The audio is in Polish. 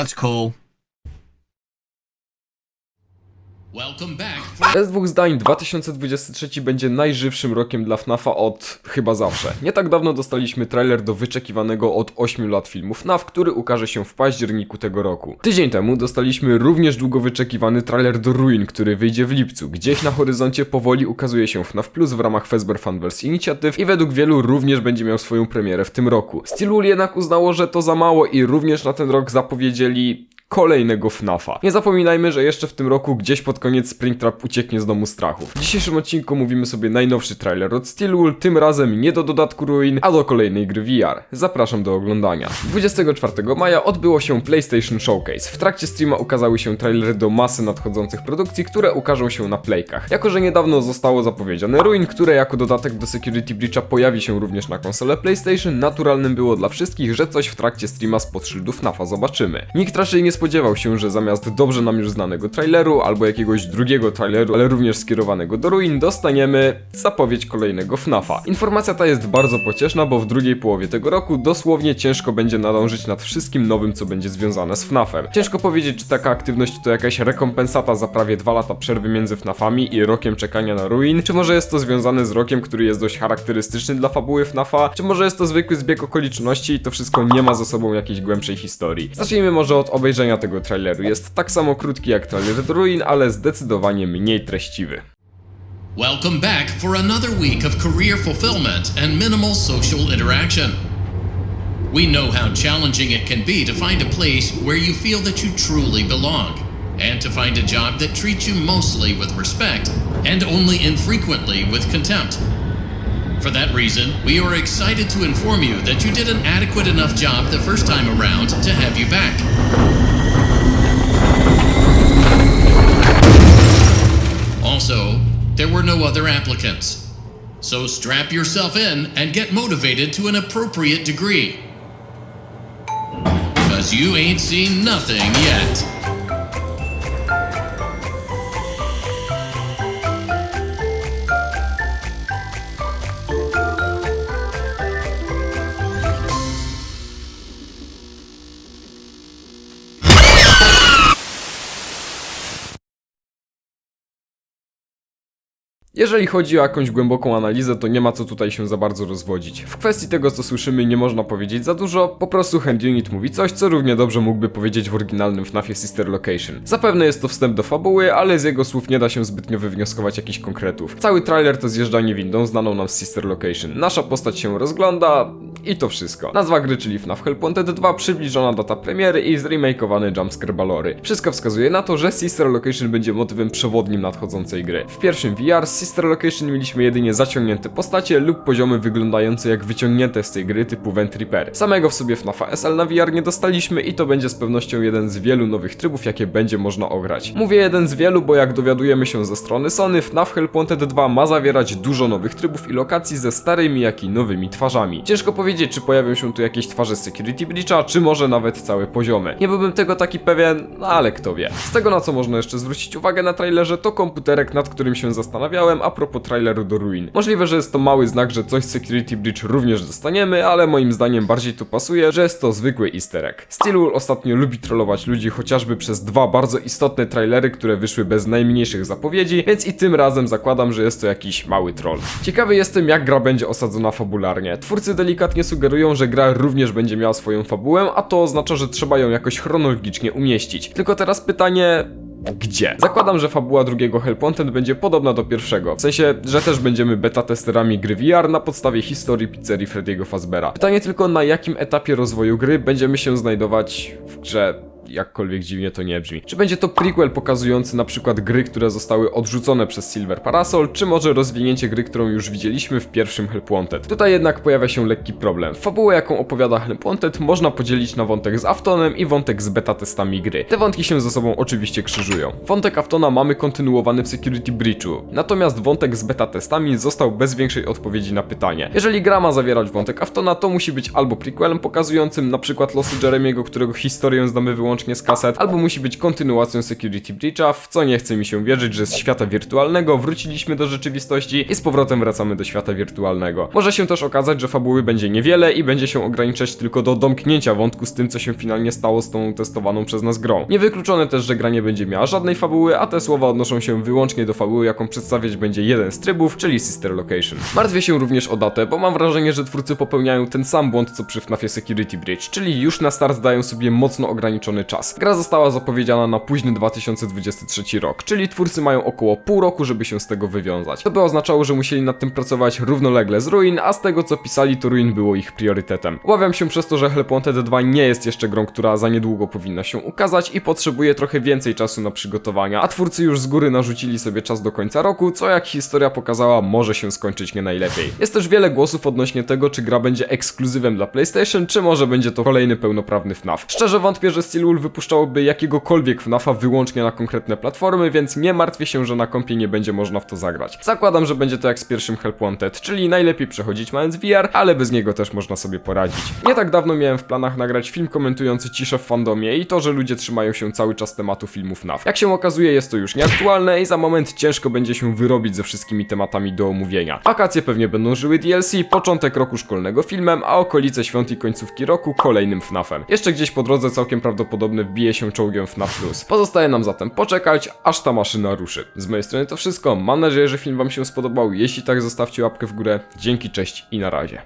That's cool. Bez dwóch zdań, 2023 będzie najżywszym rokiem dla FNAFa od chyba zawsze. Nie tak dawno dostaliśmy trailer do wyczekiwanego od 8 lat filmu FNAF, który ukaże się w październiku tego roku. Tydzień temu dostaliśmy również długo wyczekiwany trailer do Ruin, który wyjdzie w lipcu. Gdzieś na horyzoncie powoli ukazuje się FNAF Plus w ramach Fazbear Funverse Initiative i według wielu również będzie miał swoją premierę w tym roku. Steelwool jednak uznało, że to za mało i również na ten rok zapowiedzieli kolejnego FNAFa. Nie zapominajmy, że jeszcze w tym roku gdzieś pod koniec Springtrap ucieknie z domu strachu. W dzisiejszym odcinku mówimy sobie najnowszy trailer od Steelwool, tym razem nie do dodatku Ruin, a do kolejnej gry VR. Zapraszam do oglądania. 24 maja odbyło się PlayStation Showcase. W trakcie streama ukazały się trailery do masy nadchodzących produkcji, które ukażą się na Playkach. Jako, że niedawno zostało zapowiedziane Ruin, które jako dodatek do Security Breacha pojawi się również na konsolę PlayStation, naturalnym było dla wszystkich, że coś w trakcie streama spod szyldów FNAFa zobaczymy. Nikt raczej nie spodziewał się, że zamiast dobrze nam już znanego traileru albo jakiegoś drugiego traileru, ale również skierowanego do ruin, dostaniemy zapowiedź kolejnego FNAFa. Informacja ta jest bardzo pocieszna, bo w drugiej połowie tego roku dosłownie ciężko będzie nadążyć nad wszystkim nowym, co będzie związane z FNAFem. Ciężko powiedzieć, czy taka aktywność to jakaś rekompensata za prawie dwa lata przerwy między FNAFami i rokiem czekania na ruin, czy może jest to związane z rokiem, który jest dość charakterystyczny dla fabuły FNAFa, czy może jest to zwykły zbieg okoliczności i to wszystko nie ma za sobą jakiejś głębszej historii. Zacznijmy może od obejrzenia tego traileru. Jest tak samo krótki jak trailer ruin, ale zdecydowanie mniej treściwy. Welcome back for another week of career fulfillment and minimal social interaction. We know how challenging it can be to find a place where you feel that you truly belong, and to find a job that treats you mostly with respect and only infrequently with contempt. For that reason, we are excited to inform you that you did an adequate enough job the first time around to have you back. Other applicants. So strap yourself in and get motivated to an appropriate degree. Because you ain't seen nothing yet. Jeżeli chodzi o jakąś głęboką analizę, to nie ma co tutaj się za bardzo rozwodzić. W kwestii tego, co słyszymy, nie można powiedzieć za dużo, po prostu Hand Unit mówi coś, co równie dobrze mógłby powiedzieć w oryginalnym FNAFie Sister Location. Zapewne jest to wstęp do fabuły, ale z jego słów nie da się zbytnio wywnioskować jakichś konkretów. Cały trailer to zjeżdżanie windą znaną nam z Sister Location. Nasza postać się rozgląda i to wszystko. Nazwa gry, czyli FNAF Help Wanted 2, przybliżona data premiery i zremakeowany jumpscare balory. Wszystko wskazuje na to, że Sister Location będzie motywem przewodnim nadchodzącej gry. W pierwszym VR z Sister Location mieliśmy jedynie zaciągnięte postacie lub poziomy wyglądające jak wyciągnięte z tej gry typu Vent Reaper. Samego w sobie FNAFa SL na VR nie dostaliśmy i to będzie z pewnością jeden z wielu nowych trybów, jakie będzie można ograć. Mówię jeden z wielu, bo jak dowiadujemy się ze strony Sony, FNAF Help Wanted 2 ma zawierać dużo nowych trybów i lokacji ze starymi, jak i nowymi twarzami. Ciężko powiedzieć, czy pojawią się tu jakieś twarze Security Breacha, czy może nawet całe poziomy. Nie byłbym tego taki pewien, no ale kto wie. Z tego na co można jeszcze zwrócić uwagę na trailerze, to komputerek, nad którym się zastanawiałem a propos traileru do Ruin. Możliwe, że jest to mały znak, że coś z Security Breach również dostaniemy, ale moim zdaniem bardziej tu pasuje, że jest to zwykły easter egg. Steelwool ostatnio lubi trollować ludzi chociażby przez dwa bardzo istotne trailery, które wyszły bez najmniejszych zapowiedzi, więc i tym razem zakładam, że jest to jakiś mały troll. Ciekawy jestem, jak gra będzie osadzona fabularnie. Twórcy delikatnie sugerują, że gra również będzie miała swoją fabułę, a to oznacza, że trzeba ją jakoś chronologicznie umieścić. Tylko teraz pytanie, gdzie. Zakładam, że fabuła drugiego Help Wanted będzie podobna do pierwszego. W sensie, że też będziemy beta testerami gry VR na podstawie historii pizzerii Freddy'ego Fazbera. Pytanie tylko na jakim etapie rozwoju gry będziemy się znajdować w grze jakkolwiek dziwnie to nie brzmi. Czy będzie to prequel pokazujący na przykład gry, które zostały odrzucone przez Silver Parasol, czy może rozwinięcie gry, którą już widzieliśmy w pierwszym Help Wanted. Tutaj jednak pojawia się lekki problem. Fabułę, jaką opowiada Help Wanted, można podzielić na wątek z Aftonem i wątek z beta testami gry. Te wątki się ze sobą oczywiście krzyżują. Wątek Aftona mamy kontynuowany w Security Breachu, natomiast wątek z beta testami został bez większej odpowiedzi na pytanie. Jeżeli gra ma zawierać wątek Aftona, to musi być albo prequelem pokazującym na przykład losy Jeremiego, którego historię znamy wyłącznie wyłącznie z kaset, albo musi być kontynuacją Security Breacha, w co nie chce mi się wierzyć, że z świata wirtualnego wróciliśmy do rzeczywistości i z powrotem wracamy do świata wirtualnego. Może się też okazać, że fabuły będzie niewiele i będzie się ograniczać tylko do domknięcia wątku z tym, co się finalnie stało z tą testowaną przez nas grą. Niewykluczone też, że gra nie będzie miała żadnej fabuły, a te słowa odnoszą się wyłącznie do fabuły, jaką przedstawiać będzie jeden z trybów, czyli Sister Location. Martwię się również o datę, bo mam wrażenie, że twórcy popełniają ten sam błąd, co przy FNAFie Security Bridge, czyli już na start dają sobie mocno ograniczony czas. Gra została zapowiedziana na późny 2023 rok, czyli twórcy mają około pół roku, żeby się z tego wywiązać. To by oznaczało, że musieli nad tym pracować równolegle z Ruin, a z tego co pisali, to Ruin było ich priorytetem. Obawiam się przez to, że Help Wanted 2 nie jest jeszcze grą, która za niedługo powinna się ukazać i potrzebuje trochę więcej czasu na przygotowania, a twórcy już z góry narzucili sobie czas do końca roku, co jak historia pokazała, może się skończyć nie najlepiej. Jest też wiele głosów odnośnie tego, czy gra będzie ekskluzywem dla PlayStation, czy może będzie to kolejny pełnoprawny FNAF. Szczerze wątpię, że Steelwool wypuszczałoby jakiegokolwiek FNAFa wyłącznie na konkretne platformy, więc nie martwię się, że na kompie nie będzie można w to zagrać. Zakładam, że będzie to jak z pierwszym Help Wanted, czyli najlepiej przechodzić mając VR, ale bez niego też można sobie poradzić. Nie tak dawno miałem w planach nagrać film komentujący ciszę w fandomie i to, że ludzie trzymają się cały czas tematu filmów FNAF. Jak się okazuje, jest to już nieaktualne i za moment ciężko będzie się wyrobić ze wszystkimi tematami do omówienia. Wakacje pewnie będą żyły DLC, początek roku szkolnego filmem, a okolice świąt i końcówki roku kolejnym FNAFem. Jeszcze gdzieś po drodze całkiem prawdopodobne wbije się czołgiem FNAF Plus. Pozostaje nam zatem poczekać, aż ta maszyna ruszy. Z mojej strony to wszystko. Mam nadzieję, że film Wam się spodobał. Jeśli tak, zostawcie łapkę w górę. Dzięki, cześć i na razie.